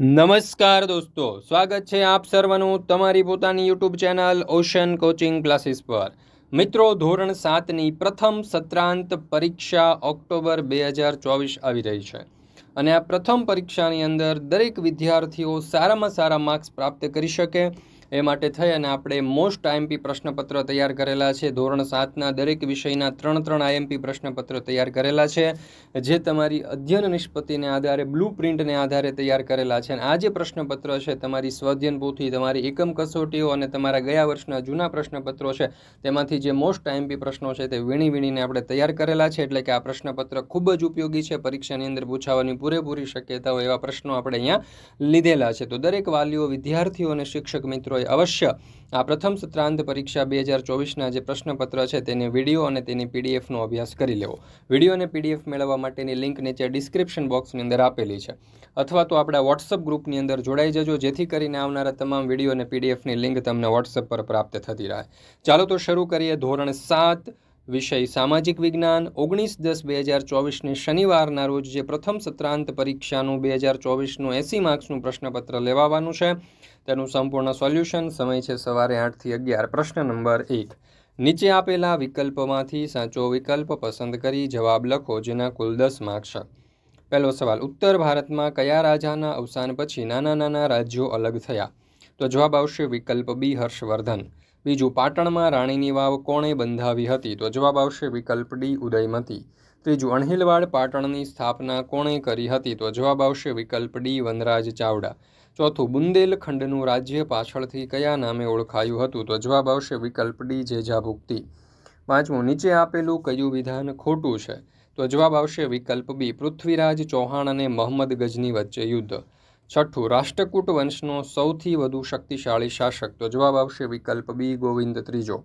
નમસ્કાર દોસ્તો, સ્વાગત છે આપ સર્વનું તમારી પોતાની YouTube channel ocean coaching classes પર. મિત્રો, ધોરણ સાતની પ્રથમ સત્રાંત પરીક્ષા ઓક્ટોબર બે હજાર ચોવીસ આવી રહી છે. અને આ પ્રથમ પરીક્ષાની અંદર દરેક વિદ્યાર્થીઓ સારામાં સારા માર્ક્સ પ્રાપ્ત કરી શકે. એ માટે થઈ અને આપણે મોસ્ટ આઈએમપી પ્રશ્નપત્ર તૈયાર કરેલા છે. ધોરણ સાતના દરેક વિષયના ત્રણ ત્રણ આઈએમપી પ્રશ્નપત્ર તૈયાર કરેલા છે. જે તમારી અધ્યયન નિષ્પત્તિને આધારે, બ્લુ પ્રિન્ટને આધારે તૈયાર કરેલા છે. અને આ જે પ્રશ્નપત્ર છે, તમારી સ્વાધ્યન પોથી તમારી એકમ કસોટીઓ અને તમારા ગયા વર્ષના જૂના પ્રશ્નપત્રો છે, તેમાંથી જે મોસ્ટ આઈએમપી પ્રશ્નો છે તે વીણી વીણીને આપણે તૈયાર કરેલા છે. એટલે કે આ પ્રશ્નપત્ર ખૂબ જ ઉપયોગી છે. પરીક્ષાની અંદર પૂછાવાની પૂરેપૂરી શક્યતાઓ એવા પ્રશ્નો આપણે અહીંયા લીધેલા છે. તો દરેક વાલીઓ, વિદ્યાર્થીઓ અને શિક્ષક મિત્રો મિત્રોએ અવશ્ય. આ પ્રથમ સત્રાંત પરીક્ષા બે હજાર ચોવીસના જે પ્રશ્નપત્ર છે, તેને વીડિયો અને તેની પીડીએફનો અભ્યાસ કરી લેવો. વીડિયો અને પીડીએફ મેળવવા માટેની લિંક નીચે ડિસ્ક્રિપ્શન બોક્સની અંદર આપેલી છે. અથવા તો આપણા વોટ્સઅપ ગ્રુપની અંદર જોડાઈ જજો, જેથી કરીને આવનારા તમામ વીડિયો અને પીડીએફની લિંક તમને વોટ્સઅપ પર પ્રાપ્ત થતી રહે. ચાલો તો શરૂ કરીએ ધોરણ સાત વિષય સામાજિક વિજ્ઞાન ઓગણીસ દસ બે હજાર ચોવીસની શનિવારના રોજ જે પ્રથમ સત્રાંત પરીક્ષાનું બે હજાર ચોવીસનું એંસી માર્ક્સનું પ્રશ્નપત્ર લેવાવાનું છે, તેનું સંપૂર્ણ સોલ્યુશન સમય છે સવારે આઠથી અગિયાર. પ્રશ્ન નંબર એક. નીચે આપેલા વિકલ્પમાંથી સાચો વિકલ્પ પસંદ કરી જવાબ લખો, જેના કુલ દસ માર્ક્સ પહેલો સવાલ, ઉત્તર ભારતમાં કયા રાજાના અવસાન પછી નાના નાના રાજ્યો અલગ થયા? તો જવાબ આવશે વિકલ્પ બી, હર્ષવર્ધન. બીજું, પાટણમાં રાણીની વાવ કોણે બંધાવી હતી? તો જવાબ આવશે વિકલ્પ ડી, ઉદયમતી. ત્રીજું, અણહિલવાડ પાટણની સ્થાપના કોણે કરી હતી? તો જવાબ આવશે વિકલ્પ ડી, વનરાજ ચાવડા. ચોથું, બુંદેલખંડનું રાજ્ય પાછળથી કયા નામે ઓળખાયું હતું? તો જવાબ આવશે વિકલ્પ ડી, જેજાભુક્તિ. પાંચમું, નીચે આપેલું કયું વિધાન ખોટું છે? તો જવાબ આવશે વિકલ્પ બી, પૃથ્વીરાજ ચૌહાણ અને મોહમ્મદ ગજની વચ્ચે યુદ્ધ. છઠ્ઠું, રાષ્ટ્રકૂટ વંશનો સૌથી વધુ શક્તિશાળી શાસક. તો જવાબ આવશે વિકલ્પ બી, ગોવિંદ ત્રીજો.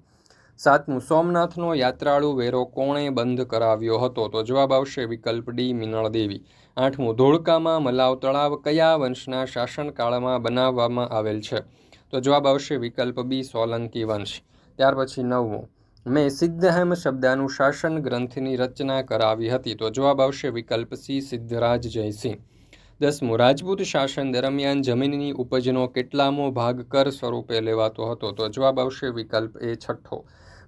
સાતમું, સોમનાથનો યાત્રાળુ વેરો કોણે બંધ કરાવ્યો હતો? તો જવાબ આવશે વિકલ્પ ડી મિનળ દેવી આઠમું, ધોળકામાં મલાવ તળાવ કયા વંશના શાસનકાળમાં બનાવવામાં આવેલ છે? તો જવાબ આવશે વિકલ્પ બી, સોલંકી વંશ. ત્યાર પછી નવમું, મેં સિદ્ધહેમ શબ્દાનું શાસન ગ્રંથની રચના કરાવી હતી. તો જવાબ આવશે વિકલ્પ સી, સિદ્ધરાજ જયસિંહ. દસમું રાજપૂત શાસન દરમિયાન જમીનની ઉપજનો કેટલામો ભાગ કર સ્વરૂપે લેવાતો હતો, તો જવાબ આવશે વિકલ્પ એ છઠ્ઠો.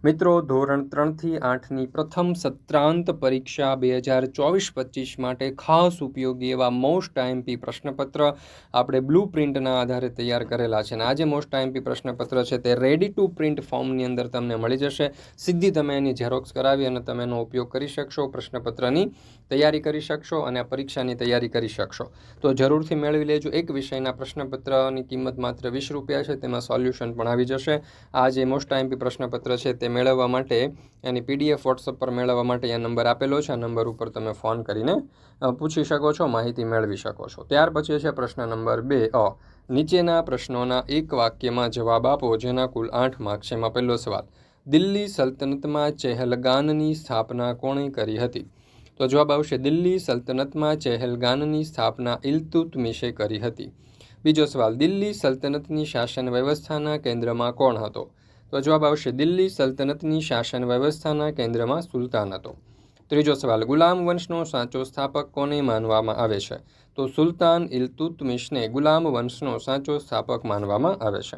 મિત્રો, ધોરણ ત્રણથી આઠની પ્રથમ સત્રાંત પરીક્ષા બે હજાર ચોવીસ પચીસ માટે ખાસ ઉપયોગી એવા મોસ્ટ આઈએમપી પ્રશ્નપત્ર આપણે બ્લુ પ્રિન્ટના આધારે તૈયાર કરેલા છે. અને આ જે મોસ્ટ આઈએમપી પ્રશ્નપત્ર છે તે રેડી ટુ પ્રિન્ટ ફોર્મની અંદર તમને મળી જશે. સીધી તમે એની ઝેરોક્સ કરાવી અને તમે એનો ઉપયોગ કરી શકશો, પ્રશ્નપત્રની તૈયારી કરી શકશો અને પરીક્ષાની તૈયારી કરી શકશો. તો જરૂરથી મેળવી લેજો. એક વિષયના પ્રશ્નપત્રની કિંમત માત્ર વીસ રૂપિયા છે, તેમાં સોલ્યુશન પણ આવી જશે. આ જે મોસ્ટ આઈએમપી પ્રશ્નપત્ર છે તે મેળવવા માટે, એની પીડીએફ વોટ્સઅપ પર મેળવવા માટે આ નંબર આપેલો છે. આ નંબર ઉપર તમે ફોન કરીને પૂછી શકો છો, માહિતી મેળવી શકો છો. ત્યાર પછી છે પ્રશ્ન નંબર બે, અ, નીચેના પ્રશ્નોના એક વાક્યમાં જવાબ આપો, જેના કુલ આઠ માર્ક છે. એમાં પહેલો સવાલ, દિલ્હી સલ્તનતમાં ચેહલગાનની સ્થાપના કોણે કરી હતી? તો જવાબ આવશે, દિલ્હી સલ્તનતમાં ચેહલગાનની સ્થાપના ઇલતુતમિશે કરી હતી. બીજો સવાલ, દિલ્હી સલ્તનતની શાસન વ્યવસ્થાના કેન્દ્રમાં કોણ હતો? તો જવાબ આવશે દિલ્હી સલ્તનતની શાસન વ્યવસ્થાના કેન્દ્રમાં સુલતાન હતો. ત્રીજો સવાલ, ગુલામ વંશનો સાચો સ્થાપક કોને માનવામાં આવે છે? તો સુલતાન ઇલતુતમિશને ગુલામ વંશનો સાચો સ્થાપક માનવામાં આવે છે.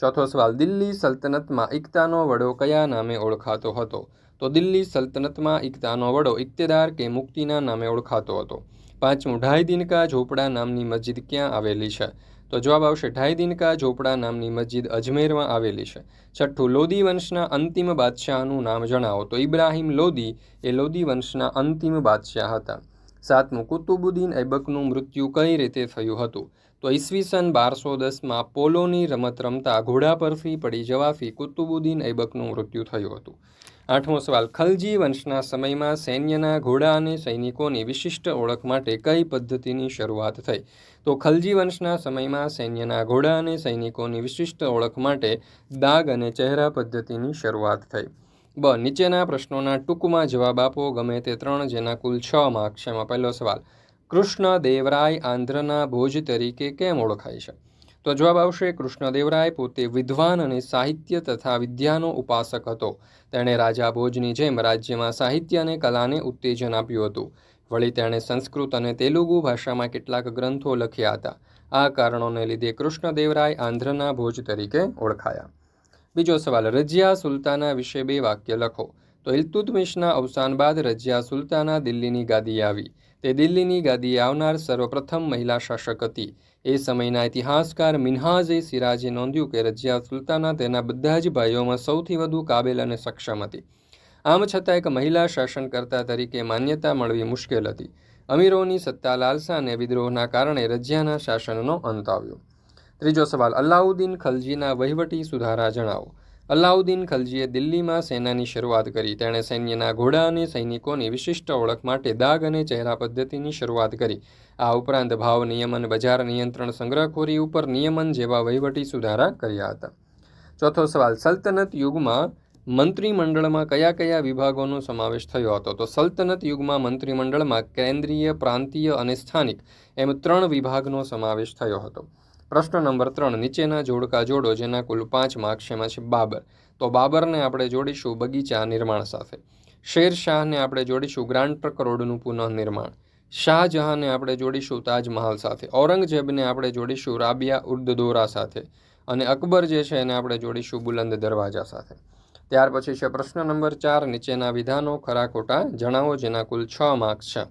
ચોથો સવાલ, દિલ્હી સલ્તનતમાં ઇકતાનો વડો કયા નામે ઓળખાતો હતો? તો દિલ્હી સલ્તનતમાં ઇકતાનો વડો ઇક્તેદાર કે મુક્તિના નામે ઓળખાતો હતો. પાંચમું ઢાઈ દિનકા ઝોપડા નામની મસ્જિદ ક્યાં આવેલી છે? તો જવાબ આવશે, ઢાઈ દિનકા ઝોપડા નામની મસ્જિદ અજમેરમાં આવેલી છે. છઠ્ઠું, લોદી વંશના અંતિમ બાદશાહનું નામ જણાવો. તો ઇબ્રાહિમ લોદી એ લોદી વંશના અંતિમ બાદશાહ હતા. સાતમું, કુતુબુદ્દીન ઐબકનું મૃત્યુ કઈ રીતે થયું હતું? તો ઈસવીસન બારસો દસમાં પોલોની રમત રમતા ઘોડા પરથી પડી જવાથી કુતુબુદ્દીન ઐબકનું મૃત્યુ થયું હતું. આઠમો સવાલ, ખલજી વંશના સમયમાં સૈન્યના ઘોડા અને સૈનિકોની વિશિષ્ટ ઓળખ માટે કઈ પદ્ધતિની શરૂઆત થઈ? તો ખલજી વંશના સમયમાં સૈન્યના ઘોડા અને સૈનિકોની વિશિષ્ટ ઓળખ માટે દાગ અને ચહેરા પદ્ધતિની શરૂઆત થઈ. બ, નીચેના પ્રશ્નોના ટૂંકમાં જવાબ આપો, ગમે તે ત્રણ, જેના કુલ છ માર્ક છે. પહેલો સવાલ, કૃષ્ણ દેવરાય આંધ્રના ભોજ તરીકે કેમ ઓળખાય છે? તો જવાબ આવશે કૃષ્ણદેવરાય, પોતે વિદ્વાન અને સાહિત્ય તથા વિદ્યાનો ઉપાસક હતો. તેણે રાજા ભોજની જેમ રાજ્યમાં સાહિત્ય અને કલાને ઉત્તેજન આપ્યું હતું. વળી તેણે સંસ્કૃત અને તેલુગુ ભાષામાં કેટલાક ગ્રંથો લખ્યા હતા. આ કારણોને લીધે કૃષ્ણદેવરાય આંધ્રના ભોજ તરીકે ઓળખાયા. બીજો સવાલ, રજિયા સુલતાના વિશે બે વાક્ય લખો. તો ઇલ્તુતમિશના અવસાન બાદ રજિયા સુલતાના દિલ્હીની ગાદીએ આવી. તે દિલ્હીની ગાદીએ આવનાર સર્વપ્રથમ મહિલા શાસક હતી. એ સમયના ઇતિહાસકાર મિન્હાઝે સિરાજે નોંધ્યું કે રજિયા સુલતાના તેના બધા જ ભાઈઓમાં સૌથી વધુ કાબેલ અને સક્ષમ હતી. આમ છતાં એક મહિલા શાસનકર્તા તરીકે માન્યતા મળવી મુશ્કેલ હતી. અમીરોની સત્તા લાલસા અને વિદ્રોહના કારણે રજિયાના શાસનનો અંત આવ્યો. ત્રીજો સવાલ, અલાઉદ્દીન ખલજીના વહીવટી સુધારા જણાવો. અલાઉદ્દીન ખલજીએ દિલ્હીમાં સેનાની શરૂઆત કરી. તેણે સૈન્યના ઘોડા અને સૈનિકોની વિશિષ્ટ ઓળખ માટે દાગ અને ચહેરા પદ્ધતિની શરૂઆત કરી. આ ઉપરાંત ભાવ નિયમન, બજાર નિયંત્રણ સંગ્રહખોરી ઉપર નિયમન જેવા વહીવટી સુધારા કર્યા હતા. ચોથો સવાલ, સલ્તનત યુગમાં મંત્રીમંડળમાં કયા કયા વિભાગોનો સમાવેશ થયો હતો? તો સલ્તનત યુગમાં મંત્રીમંડળમાં કેન્દ્રીય, પ્રાંતીય અને સ્થાનિક એમ ત્રણ વિભાગનો સમાવેશ થયો હતો. પ્રશ્ન નંબર ત્રણ, નીચેના જોડકા જોડો જેના કુલ પાંચ માર્ક્સ એમાં છે બાબર. તો બાબરને આપણે જોડીશું બગીચા નિર્માણ સાથે. શેર શાહને આપણે જોડીશું ગ્રાન્ડ પર કરોડનું પુનઃનિર્માણ. શાહજહાંને આપણે જોડીશું તાજમહાલ સાથે. ઔરંગઝેબને આપણે જોડીશું રાબિયા ઉર્દદોરા સાથે. અને અકબર જે છે એને આપણે જોડીશું બુલંદ દરવાજા સાથે. ત્યાર પછી છે પ્રશ્ન નંબર ચાર, નીચેના વિધાનો ખરા ખોટા જણાવો જેના કુલ છ માર્ક્સ છે.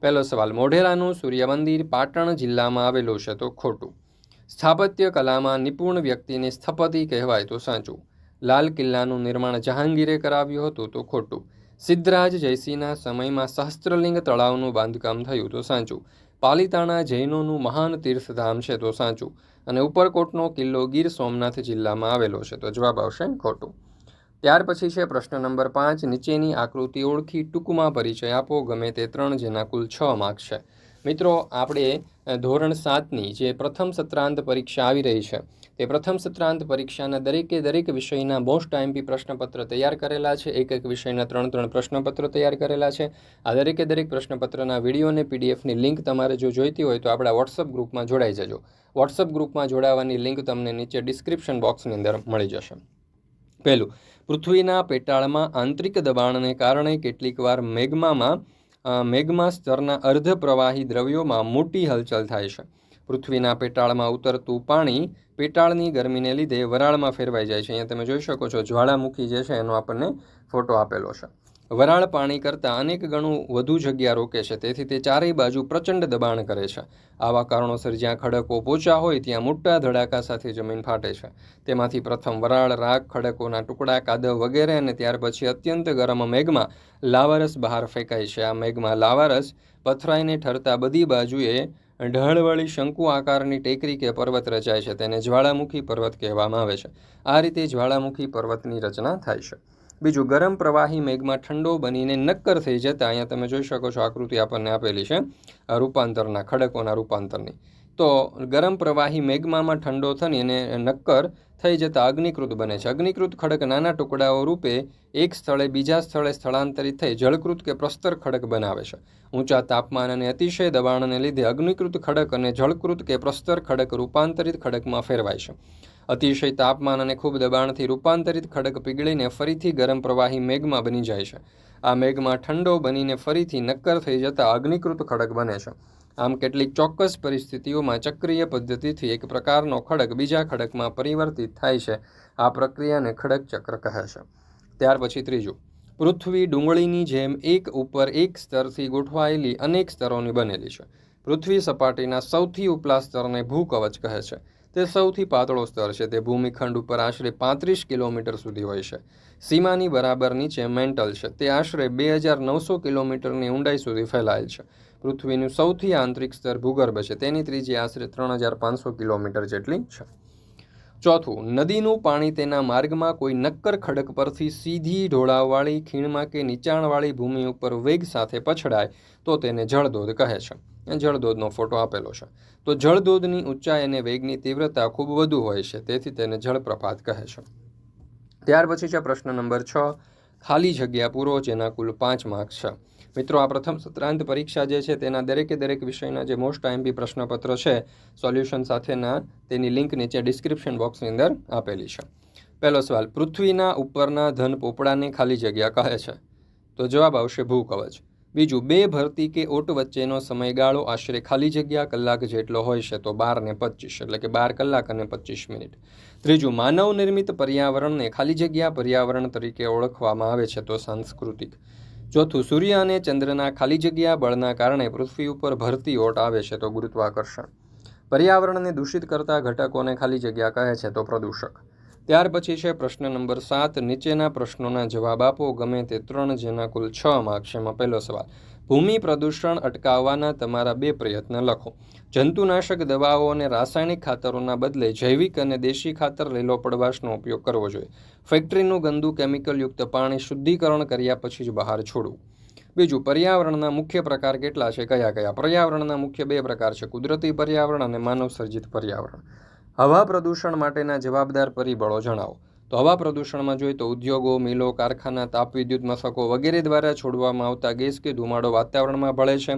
પહેલો સવાલ, મોઢેરાનું સૂર્ય મંદિર પાટણ જિલ્લામાં આવેલું છે તો ખોટું. સ્થાપત્ય કલામાં નિપુણ વ્યક્તિને સ્થપતિ કહેવાય તો સાચું. લાલ કિલ્લાનું નિર્માણ જહાંગીરે કરાવ્યું હતું તો ખોટું. સિદ્ધરાજ જયસિંહના સમયમાં સહસ્ત્રલિંગ તળાવનું બાંધકામ થયું તો સાચું. પાલિતાણા જૈનોનું મહાન તીર્થધામ છે તો સાચું. અને ઉપરકોટનો કિલ્લો ગીર સોમનાથ જિલ્લામાં આવેલો છે તો જવાબ આવશે ખોટું. ત્યાર પછી છે પ્રશ્ન નંબર પાંચ, નીચેની આકૃતિ ઓળખી ટૂંકમાં પરિચય આપો, ગમે તે ત્રણ જેના કુલ છ માર્ક્સ છે. મિત્રો, આપણે ધોરણ સાતની જે પ્રથમ સત્રાંત પરીક્ષા આવી રહી છે, તે પ્રથમ સત્રાંત પરીક્ષાના દરેકે દરેક વિષયના મોસ્ટ આઈએમપી પ્રશ્નપત્ર તૈયાર કરેલા છે, એક એક વિષયના ત્રણ ત્રણ પ્રશ્નપત્ર તૈયાર કરેલા છે. આ દરેકે દરેક પ્રશ્નપત્રના વીડિયો અને પીડીએફની લિંક તમારે જો જોઈતી હોય તો આપણા વોટ્સઅપ ગ્રુપમાં જોડાઈ જજો. વોટ્સઅપ ગ્રુપમાં જોડાવાની લિંક તમને નીચે ડિસ્ક્રિપ્શન બોક્સની અંદર મળી જશે. પહેલું, પૃથ્વીના પેટાળમાં આંતરિક દબાણને કારણે કેટલીકવાર મેગ્મામાં મેગ્મા સ્તરના અર્ધ પ્રવાહી દ્રવ્યોમાં મોટી હલચલ થાય છે. પૃથ્વીના પેટાળમાં ઉતરતું પાણી પેટાળની ગરમીને લીધે વરાળમાં ફેરવાઈ જાય છે. અહીંયા તમે જોઈ શકો છો જ્વાળામુખી જે છે એનો આપણને ફોટો આપેલો છે. વરાળ પાણી કરતાં અનેક ગણું વધુ જગ્યા રોકે છે. તેથી તે ચારેય બાજુ પ્રચંડ દબાણ કરે છે. આવા કારણોસર જ્યાં ખડકો પોચા હોય, ત્યાં મોટા ધડાકા સાથે જમીન ફાટે છે. તેમાંથી પ્રથમ વરાળ, રાખ, ખડકોના ટુકડા, કાદવ વગેરે અને ત્યાર પછી અત્યંત ગરમ મેઘમાં લાવારસ બહાર ફેંકાય છે. આ મેઘમાં લાવારસ પથરાઈને ઠરતા બધી બાજુએ ઢળવળી શંકુ આકારની ટેકરી કે પર્વત રચાય છે. તેને જ્વાળામુખી પર્વત કહેવામાં આવે છે. આ રીતે જ્વાળામુખી પર્વતની રચના થાય છે. બીજું, ગરમ પ્રવાહી મેઘમાં ઠંડો બનીને નક્કર થઈ જતા અહીંયા તમે જોઈ શકો છો આકૃતિ આપણને આપેલી છે રૂપાંતરના, ખડકોના રૂપાંતરની. તો ગરમ પ્રવાહી મેઘમામાં ઠંડો થઈને નક્કર થઈ જતાં અગ્નિકૃત બને છે. અગ્નિકૃત ખડક નાના ટુકડાઓ રૂપે એક સ્થળે બીજા સ્થળે સ્થળાંતરિત થઈ જળકૃત કે પ્રસ્તર ખડક બનાવે છે. ઊંચા તાપમાન અને અતિશય દબાણને લીધે અગ્નિકૃત ખડક અને જળકૃત કે પ્રસ્તર ખડક રૂપાંતરિત ખડકમાં ફેરવાય છે. અતિશય તાપમાન અને ખૂબ દબાણથી રૂપાંતરિત ખડક પીગળીને ફરીથી ગરમ પ્રવાહી મેઘમાં બની જાય છે. આ મેઘમાં ઠંડો બનીને ફરીથી નક્કર થઈ જતાં અગ્નિકૃત ખડક બને છે. આમ કેટલીક ચોક્કસ પરિસ્થિતિઓમાં ચક્રીય પદ્ધતિથી એક પ્રકારનો ખડક બીજા ખડકમાં પરિવર્તિત થાય છે. આ પ્રક્રિયાને ખડક ચક્ર કહે છે. ત્યાર પછી ત્રીજું. પૃથ્વી ડુંગળીની જેમ એક ઉપર એક સ્તરથી ગોઠવાયેલી અનેક સ્તરોની બનેલી છે. પૃથ્વી સપાટીના સૌથી ઉપલા સ્તરને ભૂકવચ કહે છે. તે સૌથી પાતળો સ્તર છે. તે ભૂમિખંડ ઉપર આશરે પાંત્રીસ કિલોમીટર સુધી હોય છે. સીમાની બરાબર નીચે મેન્ટલ છે. તે આશરે બે હજાર નવસો કિલોમીટરની ઊંડાઈ સુધી ફેલાયેલ છે. પૃથ્વીનું સૌથી આંતરિક સ્તર ભૂગર્ભ છે. તેની ત્રીજી આશરે ત્રણ હજાર પાંચસો કિલોમીટર જેટલી છે. ચોથું, નદીનું પાણી તેના માર્ગમાં કોઈ નક્કર ખડક પરથી સીધી ઢોળાવવાળી, ખીણમાં કે નીચાણવાળી ભૂમિ ઉપર વેગ સાથે પછડાય, તો તેને જળધોધ કહે છે. જળધોધનો ફોટો આપેલો છે. તો જળધોધની ઊંચાઈ અને વેગની તીવ્રતા ખૂબ વધુ હોય છે, તેથી તેને જળપ્રપાત કહે છે. ત્યાર પછી છે પ્રશ્ન નંબર છ, ખાલી જગ્યા પૂરો, જેના કુલ પાંચ માર્ક્સ છે. મિત્રો, આ પ્રથમ સત્રાંત પરીક્ષા જે છે તેના દરેકે દરેક વિષયના જે મોસ્ટ આઈએમપી પ્રશ્નપત્ર છે સોલ્યુશન સાથેના તેની લિંક નીચે ડિસ્ક્રિપ્શન બોક્સની અંદર આપેલી છે. પહેલો સવાલ, પૃથ્વીના ઉપરના ધન પોપડાને ખાલી જગ્યા કહે છે? તો જવાબ આવશે ભૂકવચ. બીજું, બે ભરતી કે ઓટ વચ્ચેનો સમયગાળો આશરે ખાલી જગ્યા કલાક જેટલો હોય છે, તો બાર ને પચીસ એટલે કે બાર કલાક અને પચીસ મિનિટ. ત્રીજું માનવ નિર્મિત પર્યાવરણને ખાલી જગ્યા પર્યાવરણ તરીકે ઓળખવામાં આવે છે, તો સાંસ્કૃતિક. ચોથું, સૂર્ય અને ચંદ્રના ખાલી જગ્યા બળના કારણે પૃથ્વી ઉપર ભરતી ઓટ આવે છે તો ગુરુત્વાકર્ષણ. પર્યાવરણને દૂષિત કરતા ઘટકોને ખાલી જગ્યા કહે છે તો પ્રદૂષક. ત્યાર પછી છે પ્રશ્ન નંબર સાત, નીચેના પ્રશ્નોના જવાબ આપો. ગમે તે ત્રણ, જેના કુલ છ માર્ક્સ એમાં પહેલો સવાલ. ભૂમિ પ્રદૂષણ અટકાવવાના તમારા બે પ્રયત્ન લખો. જંતુનાશક દવાઓ અને રાસાયણિક ખાતરોના બદલે જૈવિક અને દેશી ખાતર લીલો પડવાશનો ઉપયોગ કરવો જોઈએ. ફેક્ટરીનું ગંદુ કેમિકલયુક્ત પાણી શુદ્ધિકરણ કર્યા પછી જ બહાર છોડવું. બીજું, પર્યાવરણના મુખ્ય પ્રકાર કેટલા છે? કયા કયા? પર્યાવરણના મુખ્ય બે પ્રકાર છે, કુદરતી પર્યાવરણ અને માનવસર્જિત પર્યાવરણ. હવા પ્રદૂષણ માટેના જવાબદાર પરિબળો જણાવો. તો હવા પ્રદૂષણમાં જોઈએ તો ઉદ્યોગો, મિલો, કારખાના, તાપ વિદ્યુત મથકો વગેરે દ્વારા છોડવામાં આવતા ગેસ કે ધુમાડો વાતાવરણમાં ભળે છે.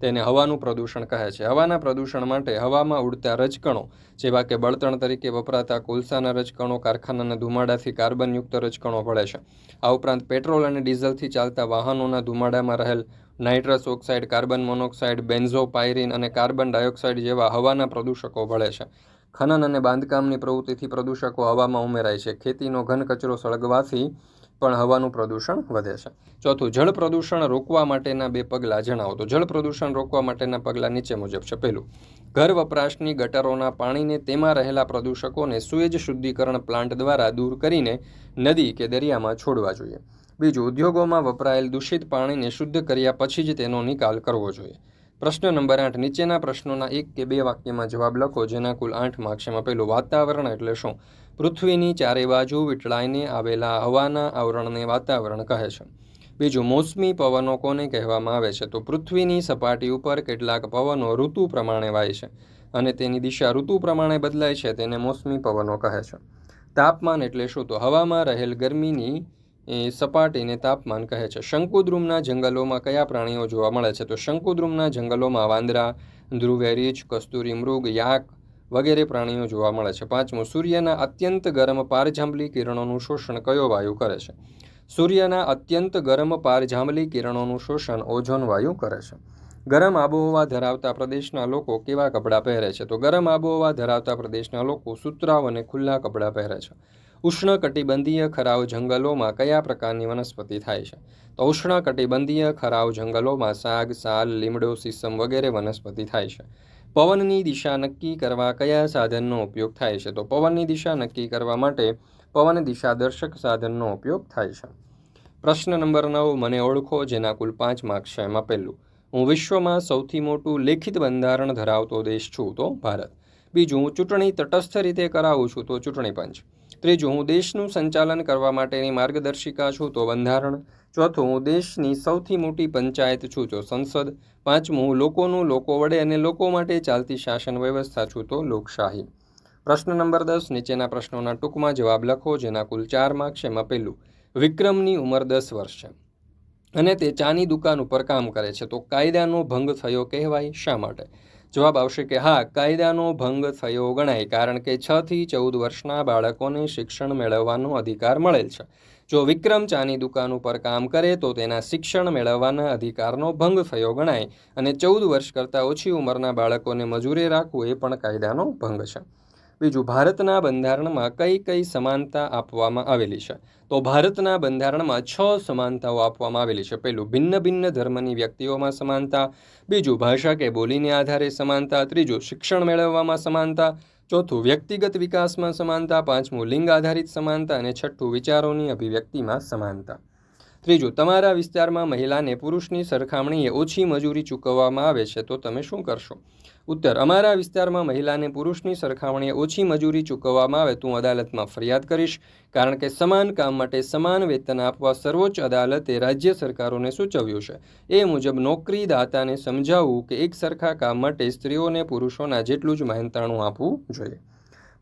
તેને હવાનું પ્રદૂષણ કહે છે. હવાના પ્રદૂષણ માટે હવામાં ઉડતા રજકણો, જેવા કે બળતણ તરીકે વપરાતા કોલસાના રજકણો, કારખાનાના ધુમાડાથી કાર્બનયુક્ત રજકણો ભળે છે. આ ઉપરાંત પેટ્રોલ અને ડીઝલથી ચાલતા વાહનોના ધુમાડામાં રહેલ nitrous oxide, carbon monoxide, benzopyrene અને કાર્બન ડાયોક્સાઇડ જેવા હવાના પ્રદૂષકો ભળે છે. ખનન અને બાંધકામની પ્રવૃત્તિથી પ્રદૂષકો હવામાં ઉમેરાય છે. ખેતીનો ઘન કચરો સળગવાથી પણ હવાનું પ્રદૂષણ વધે છે. ચોથું, જળ પ્રદૂષણ રોકવા માટેના બે પગલાં જણાવો. તો જળ પ્રદૂષણ રોકવા માટેના પગલાં નીચે મુજબ છે. પહેલું, ઘર વપરાશની ગટરોના પાણીને તેમાં રહેલા પ્રદૂષકોને સુએજ શુદ્ધિકરણ પ્લાન્ટ દ્વારા દૂર કરીને નદી કે દરિયામાં છોડવા જોઈએ. બીજું, ઉદ્યોગોમાં વપરાયેલ દૂષિત પાણીને શુદ્ધ કર્યા પછી જ તેનો નિકાલ કરવો જોઈએ. પ્રશ્ન નંબર આઠ, નીચેના પ્રશ્નોના એક કે બે વાક્યમાં જવાબ લખો, જેના કુલ આઠ માર્ક્સ એમાં પહેલું વાતાવરણ એટલે શું? પૃથ્વીની ચારે બાજુ વીટળાઈને આવેલા હવાના આવરણને વાતાવરણ કહે છે. બીજું, મોસમી પવનો કોને કહેવામાં આવે છે? તો પૃથ્વીની સપાટી ઉપર કેટલાક પવનો ઋતુ પ્રમાણે વાય છે અને તેની દિશા ઋતુ પ્રમાણે બદલાય છે, તેને મોસમી પવનો કહે છે. તાપમાન એટલે શું? તો હવામાં રહેલ ગરમીની સપાટીને તાપમાન કહે છે. શંકુદ્રુમના જંગલોમાં કયા પ્રાણીઓ જોવા મળે છે? તો શંકુદ્રુમના જંગલોમાં વાંદરા ધ્રુવે રીંછ કસ્તુરી મૃગ, યાક વગેરે પ્રાણીઓ જોવા મળે છે. પાંચમું, સૂર્યના અત્યંત ગરમ પારજાંબલી કિરણોનું શોષણ કયો વાયુ કરે છે? સૂર્યના અત્યંત ગરમ પારજાંબલી કિરણોનું શોષણ ઓઝોન વાયુ કરે છે. ગરમ આબોહવા ધરાવતા પ્રદેશના લોકો કેવા કપડાં પહેરે છે? તો ગરમ આબોહવા ધરાવતા પ્રદેશના લોકો સુતરાવ અને ખુલ્લા કપડાં પહેરે છે. ઉષ્ણકટિબંધીય ખરાવ જંગલોમાં કયા પ્રકારની વનસ્પતિ થાય છે? તો ઉષ્ણકટિબંધીય ખરાવ જંગલોમાં સાગ, સાલ, લીમડો સીસમ વગેરે વનસ્પતિ થાય છે. પવનની દિશા નક્કી કરવા કયા સાધનનો ઉપયોગ થાય છે? તો પવનની દિશા નક્કી કરવા માટે પવન દિશા દર્શક સાધનનો ઉપયોગ થાય છે. પ્રશ્ન નંબર નવ, મને ઓળખો જેના કુલ પાંચ માર્ક્સ છે એમાં પહેલું હું વિશ્વમાં સૌથી મોટું લેખિત બંધારણ ધરાવતો દેશ છું તો ભારત. બીજું, ચૂંટણી તટસ્થ રીતે કરાવું છું તો ચૂંટણી પંચ. ત્રીજું, હું દેશનું સંચાલન કરવા માટેની માર્ગદર્શિકા છું, તો બંધારણ. ચોથું, હું દેશની સૌથી મોટી પંચાયત છું, તો સંસદ. પાંચમું, હું લોકોનું લોકો વડે અને લોકો માટે ચાલતી શાસન વ્યવસ્થા છું, તો લોકશાહી. પ્રશ્ન નંબર દસ, નીચેના પ્રશ્નોના ટૂંકમાં જવાબ લખો, જેના કુલ ચાર માર્ક્સ એમાં પહેલું વિક્રમની ઉંમર દસ વર્ષ છે અને તે ચાની દુકાન ઉપર કામ કરે છે, તો કાયદાનો ભંગ થયો કહેવાય શા માટે? જવાબ આવશે કે હા, કાયદાનો ભંગ થયો ગણાય, કારણ કે છ થી ચૌદ વર્ષના બાળકોને શિક્ષણ મેળવવાનો અધિકાર મળેલ છે. જો વિક્રમ ચાની દુકાન ઉપર કામ કરે, તો તેના શિક્ષણ મેળવવાના અધિકારનો ભંગ થયો ગણાય અને ચૌદ વર્ષ કરતાં ઓછી ઉંમરના બાળકોને મજૂરે રાખવું એ પણ કાયદાનો ભંગ છે. બીજું, ભારતના બંધારણમાં કઈ કઈ સમાનતા આપવામાં આવેલી છે? તો ભારતના બંધારણમાં છ સમાનતાઓ આપવામાં આવેલી છે. પહેલું, ભિન્ન ભિન્ન ધર્મની વ્યક્તિઓમાં સમાનતા. બીજું, ભાષા કે બોલીને આધારે સમાનતા. ત્રીજું, શિક્ષણ મેળવવામાં સમાનતા. ચોથું, વ્યક્તિગત વિકાસમાં સમાનતા. પાંચમું, લિંગ આધારિત સમાનતા. અને છઠ્ઠું, વિચારોની અભિવ્યક્તિમાં સમાનતા. ત્રીજું, તમારા વિસ્તારમાં મહિલાને પુરુષની સરખામણીએ ઓછી મજૂરી ચૂકવવામાં આવે છે. તો તમે શું કરશો? ઉત્તર, અમારા વિસ્તારમાં મહિલાને પુરુષની સરખામણીએ ઓછી મજૂરી ચૂકવવામાં આવે તો અદાલતમાં ફરિયાદ કરીશ. કારણ કે સમાન કામ માટે સમાન વેતન આપવા સર્વોચ્ચ અદાલતે રાજ્ય સરકારોને સૂચવ્યું છે. એ મુજબ નોકરીદાતાને સમજાવવું કે એક સરખા કામ માટે સ્ત્રીઓને પુરુષોના જેટલું જ મહેનતાણું આપવું જોઈએ.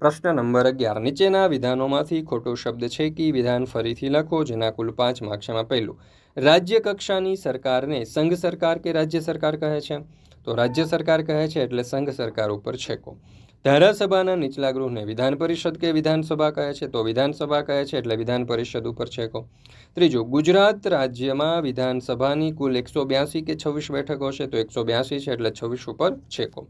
પ્રશ્ન નંબર અગિયાર, નીચેના વિધાનોમાંથી ખોટો શબ્દ છે કે વિધાન ફરીથી લખો જેના કુલ પાંચ માર્ક્સમાં પહેલું. રાજ્ય કક્ષાની સરકારને સંઘ સરકાર કે રાજ્ય સરકાર કહે છે? તો રાજ્ય સરકાર કહે છે એટલે સંઘ સરકાર ઉપર છેકો. ધારાસભાના નીચલા ગૃહને વિધાન પરિષદ કે વિધાનસભા કહે છે તો વિધાનસભા કહે છે એટલે વિધાન પરિષદ ઉપર છેકો. ત્રીજું, ગુજરાત રાજ્યમાં વિધાનસભાની કુલ એકસો બ્યાસી કે છવ્વીસ બેઠકો છે તો એકસો બ્યાસી છે એટલે છવ્વીસ ઉપર છેકો.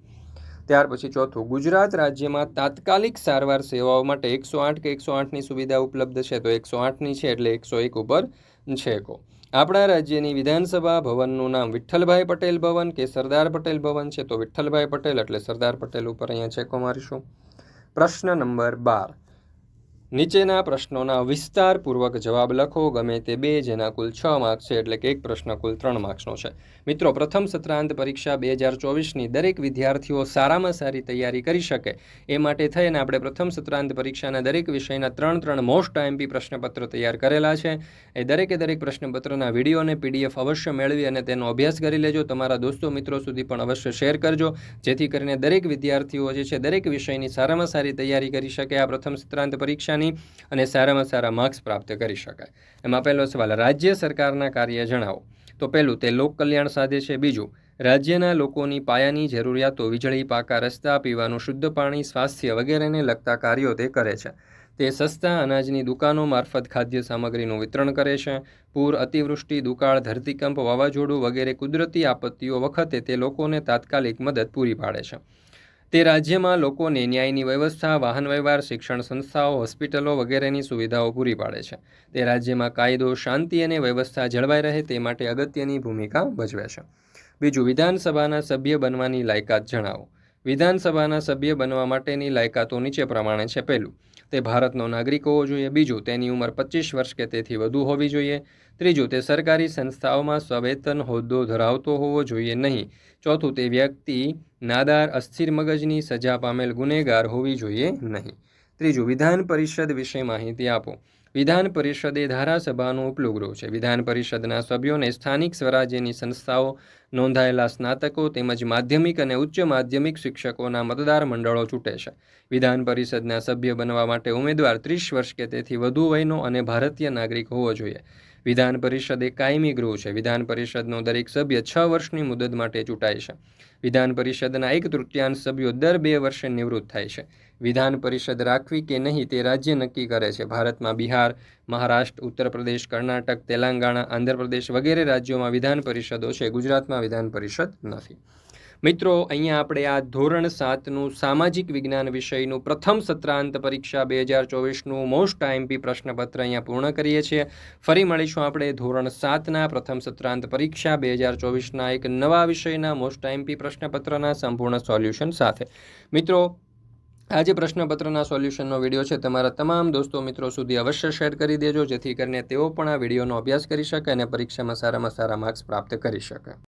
ત્યાર પછી ચોથું, ગુજરાત રાજ્યમાં તાત્કાલિક સારવાર સેવાઓ માટે એકસો આઠ કે એકસો આઠની સુવિધા ઉપલબ્ધ છે તો એકસો આઠની છે એટલે એકસો એક ઉપર છેકો. આપણા રાજ્યની વિધાનસભા ભવનનું નામ વિઠ્ઠલભાઈ પટેલ ભવન કે સરદાર પટેલ ભવન છે, તો વિઠ્ઠલભાઈ પટેલ એટલે સરદાર પટેલ ઉપર અહીંયા છેકો મારીશું. પ્રશ્ન નંબર બાર. નીચેના પ્રશ્નોના વિસ્તારપૂર્વક જવાબ લખો, ગમે તે બે, જેના કુલ છ માર્ક્સ છે, એટલે કે એક પ્રશ્ન કુલ ત્રણ માર્ક્સનો છે. મિત્રો, પ્રથમ સત્રાંત પરીક્ષા બે હજાર ચોવીસની દરેક વિદ્યાર્થીઓ સારામાં સારી તૈયારી કરી શકે એ માટે થઈને આપણે પ્રથમ સત્રાંત પરીક્ષાના દરેક વિષયના ત્રણ ત્રણ મોસ્ટ આઈએમપી પ્રશ્નપત્ર તૈયાર કરેલા છે. એ દરેકે દરેક પ્રશ્નપત્રના વીડિયો અને પીડીએફ અવશ્ય મેળવી અને તેનો અભ્યાસ કરી લેજો. તમારા દોસ્તો મિત્રો સુધી પણ અવશ્ય શેર કરજો. જેથી કરીને દરેક વિદ્યાર્થીઓ જે છે દરેક વિષયની સારામાં સારી તૈયારી કરી શકે આ પ્રથમ સત્રાંત પરીક્ષાની અને સારામાં સારા માર્ક્સ પ્રાપ્ત કરી શકાય. એમાં પહેલો સવાલ, રાજ્ય સરકારના કાર્ય જણાવો. તો પહેલું તે લોક કલ્યાણ સાધે છે, બીજું રાજ્યના લોકોની પાયાની જરૂરિયાતો વીજળી, પાકા રસ્તા, પીવાનું શુદ્ધ પાણી, સ્વાસ્થ્ય વગેરેને લગતા કાર્યો તે કરે છે. તે સસ્તા અનાજની દુકાનો મારફત ખાદ્ય સામગ્રીનું વિતરણ કરે છે. પૂર, અતિવૃષ્ટિ, દુકાળ, ધરતીકંપ, વાવાઝોડું વગેરે કુદરતી આપત્તિઓ વખતે તે લોકોને તાત્કાલિક મદદ પૂરી પાડે છે. તે રાજ્યમાં લોકોને ન્યાયની વ્યવસ્થા, વાહન વ્યવહાર, શિક્ષણ સંસ્થાઓ, હોસ્પિટલો વગેરેની સુવિધાઓ પૂરી પાડે છે. તે રાજ્યમાં કાયદો, શાંતિ અને વ્યવસ્થા જળવાઈ રહે તે માટે અગત્યની ભૂમિકા ભજવે છે. બીજું, વિધાનસભાના સભ્ય બનવાની લાયકાત જણાવો. વિધાનસભાના સભ્ય બનવા માટેની લાયકાતો નીચે પ્રમાણે છે પહેલું. તે ભારતનો નાગરિક હોવો જોઈએ. બીજું, તેની ઉંમર પચીસ વર્ષ કે તેથી વધુ હોવી જોઈએ. ત્રીજું, તે સરકારી સંસ્થાઓમાં સ્વવેતન હોદ્દો ધરાવતો હોવો જોઈએ નહીં. ચોથું, તે વ્યક્તિ નાદાર, અસ્થિર મગજની સજા પામેલ ગુનેગાર હોવી જોઈએ નહીં. ત્રીજું, વિધાન પરિષદ વિશે માહિતી આપો. વિધાન પરિષદ એ ધારાસભાનું ઉપલું છે. વિધાન પરિષદના સભ્યોને સ્થાનિક સ્વરાજ્યની સંસ્થાઓ, નોંધાયેલા સ્નાતકો તેમજ માધ્યમિક અને ઉચ્ચ માધ્યમિક શિક્ષકોના મતદાર મંડળો ચૂંટે છે. વિધાન પરિષદના સભ્ય બનવા માટે ઉમેદવાર ત્રીસ વર્ષ કે તેથી વધુ વયનો અને ભારતીય નાગરિક હોવો જોઈએ. વિધાન પરિષદ એ કાયમી ગૃહ છે. વિધાન પરિષદનો દરેક સભ્ય છ વર્ષની મુદત માટે ચૂંટાય છે. વિધાન પરિષદના એક તૃતીયાંશ સભ્યો દર બે વર્ષે નિવૃત્ત થાય છે. વિધાન પરિષદ રાખવી કે નહીં તે રાજ્ય નક્કી કરે છે. ભારતમાં બિહાર, મહારાષ્ટ્ર ઉત્તર પ્રદેશ કર્ણાટક, તેલંગાણા, આંધ્રપ્રદેશ વગેરે રાજ્યોમાં વિધાન પરિષદો છે. ગુજરાતમાં વિધાન પરિષદ નથી. મિત્રો, અહીંયા આપણે આ ધોરણ સાતનું સામાજિક વિજ્ઞાન વિષયનું પ્રથમ સત્રાંત પરીક્ષા બે હજાર ચોવીસનું મોસ્ટ આઈએમપી પ્રશ્નપત્ર અહીંયા પૂર્ણ કરીએ છીએ. ફરી મળીશું આપણે ધોરણ સાતના પ્રથમ સત્રાંત પરીક્ષા બે હજાર ચોવીસના એક નવા વિષયના મોસ્ટ આઈએમપી પ્રશ્નપત્રના સંપૂર્ણ સોલ્યુશન સાથે. મિત્રો આજે પ્રશ્નપત્રના સોલ્યુશનનો વીડિયો છે, તમારા તમામ દોસ્તો મિત્રો સુધી અવશ્ય શેર કરી દેજો, જેથી કરીને તેઓ પણ આ વિડીયોનો અભ્યાસ કરી શકે અને પરીક્ષામાં સારામાં સારા માર્ક્સ પ્રાપ્ત કરી શકે.